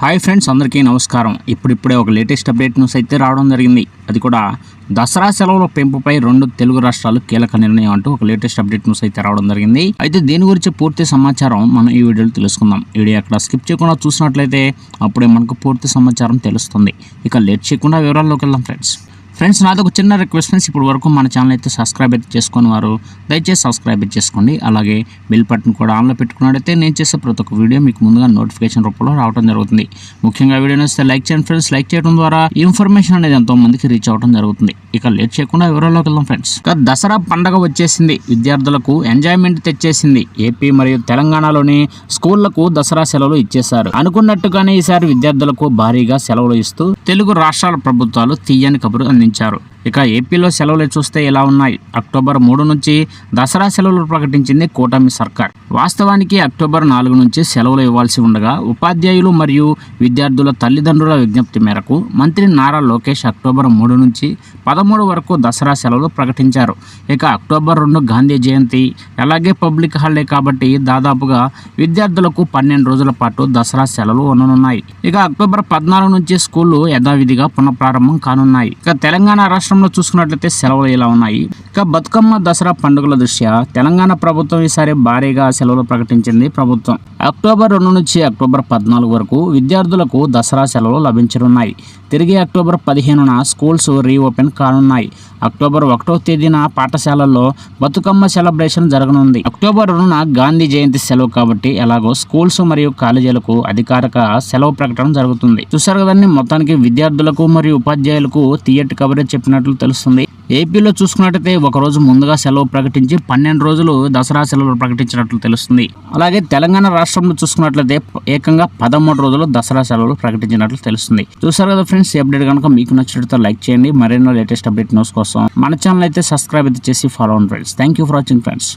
Hi friends అందరికీ నమస్కారం. ఇప్పుడిప్పుడే ఒక లేటెస్ట్ అప్డేట్ న్యూస్ అయితే రావడం జరిగింది. అది కూడా దసరా సెలవుల పెంపుపై రెండు తెలుగు రాష్ట్రాలు కీలక నిర్ణయం అంటూ ఒక లేటెస్ట్ అప్డేట్ న్యూస్ అయితే రావడం జరిగింది. అయితే దీని గురించి పూర్తి సమాచారం మనం ఈ వీడియోలో తెలుసుకుందాం. వీడియో అక్కడ స్కిప్ చేయకుండా చూసినట్లయితే అప్పుడే మనకు పూర్తి సమాచారం తెలుస్తుంది. ఇక లేట్ చేయకుండా వివరాల్లోకి వెళ్దాం ఫ్రెండ్స్. ఫ్రెండ్స్ నాది ఒక చిన్న రిక్వెస్ట్ ఫ్రెండ్స్. ఇప్పుడు వరకు మన ఛానల్ అయితే సబ్స్క్రైబ్ అయితే చేసుకుని వారు దయచేసి సబ్స్క్రైబ్ చేసుకోండి. అలాగే బెల్ బటన్ కూడా ఆన్లో పెట్టుకున్నట్టయితే నేను చేసే ప్రతి ఒక్క వీడియో మీకు ముందుగా నోటిఫికేషన్ రూపంలో రావడం జరుగుతుంది. ముఖ్యంగా వీడియో నచ్చితే లైక్ చేయండి ఫ్రెండ్స్. లైక్ చేయడం ద్వారా ఇన్ఫర్మేషన్ అనేది ఎంతో మందికి రీచ్ అవ్వడం జరుగుతుంది. ఇక లేట్ చేయకుండా వివరాల్లోకి వెళ్దాం ఫ్రెండ్స్ ఇక దసరా పండగ వచ్చేసింది. విద్యార్థులకు ఎంజాయ్మెంట్ తెచ్చేసింది. ఏపీ మరియు తెలంగాణలోని స్కూళ్ళకు దసరా సెలవులు ఇచ్చేశారు. అనుకున్నట్టుగానే ఈసారి విద్యార్థులకు భారీగా సెలవులు ఇస్తూ తెలుగు రాష్ట్రాల ప్రభుత్వాలు తీయని కబురు అందించారు. ఇక ఏపీలో సెలవులు చూస్తే ఎలా ఉన్నాయి? అక్టోబర్ మూడు నుంచి దసరా సెలవులు ప్రకటించింది కూటమి సర్కార్. వాస్తవానికి అక్టోబర్ నాలుగు నుంచి సెలవులు ఇవ్వాల్సి ఉండగా ఉపాధ్యాయులు మరియు విద్యార్థుల తల్లిదండ్రుల విజ్ఞప్తి మేరకు మంత్రి నారా లోకేష్ అక్టోబర్ మూడు నుంచి పదమూడు వరకు దసరా సెలవులు ప్రకటించారు. ఇక అక్టోబర్ రెండు గాంధీ జయంతి అలాగే పబ్లిక్ హాలిడే కాబట్టి దాదాపుగా విద్యార్థులకు పన్నెండు రోజుల పాటు దసరా సెలవులు ఉండనున్నాయి. ఇక అక్టోబర్ పద్నాలుగు నుంచి స్కూళ్ళు యథావిధిగా పునఃప్రారంభం కానున్నాయి. ఇక తెలంగాణ రాష్ట్రం రాష్ట్రంలో చూసుకున్నట్లయితే సెలవులు ఇలా ఉన్నాయి. ఇక బతుకమ్మ దసరా పండుగల దృష్ట్యా తెలంగాణ ప్రభుత్వం ఈసారి భారీగా సెలవులు ప్రకటించింది ప్రభుత్వం. అక్టోబర్ రెండు నుంచి అక్టోబర్ పద్నాలుగు వరకు విద్యార్థులకు దసరా సెలవులు లభించనున్నాయి. తిరిగి అక్టోబర్ పదిహేనున స్కూల్స్ రీఓపెన్ కానున్నాయి. అక్టోబర్ ఒకటో తేదీన పాఠశాలల్లో బతుకమ్మ సెలబ్రేషన్ జరగనుంది. అక్టోబర్ రెండున గాంధీ జయంతి సెలవు కాబట్టి ఎలాగో స్కూల్స్ మరియు కాలేజీలకు అధికారిక సెలవు ప్రకటన జరుగుతుంది. చూసారు కదండి మొత్తానికి విద్యార్థులకు మరియు ఉపాధ్యాయులకు తీయటి కవరేజ్ చెప్పినట్లు తెలుస్తుంది. ఏపీలో చూసుకున్నట్టయితే ఒక రోజు ముందుగా సెలవు ప్రకటించి పన్నెండు రోజులు దసరా సెలవులు ప్రకటించినట్లు తెలుస్తుంది. అలాగే తెలంగాణ రాష్ట్రంలో చూసుకున్నట్లయితే ఏకంగా పదమూడు రోజులు దసరా సెలవులు ప్రకటించినట్లు తెలుస్తుంది. చూసారు కదా ఫ్రెండ్స్ ఈ అప్డేట్ కనుక మీకు నచ్చినట్లయితే లైక్ చేయండి. మరెన్నో లేటెస్ట్ అప్డేట్ న్యూస్ కోసం మన ఛానల్ అయితే సబ్స్క్రైబ్ అయితే చేసి ఫాలో అవ్వండి friends. Thank you for watching friends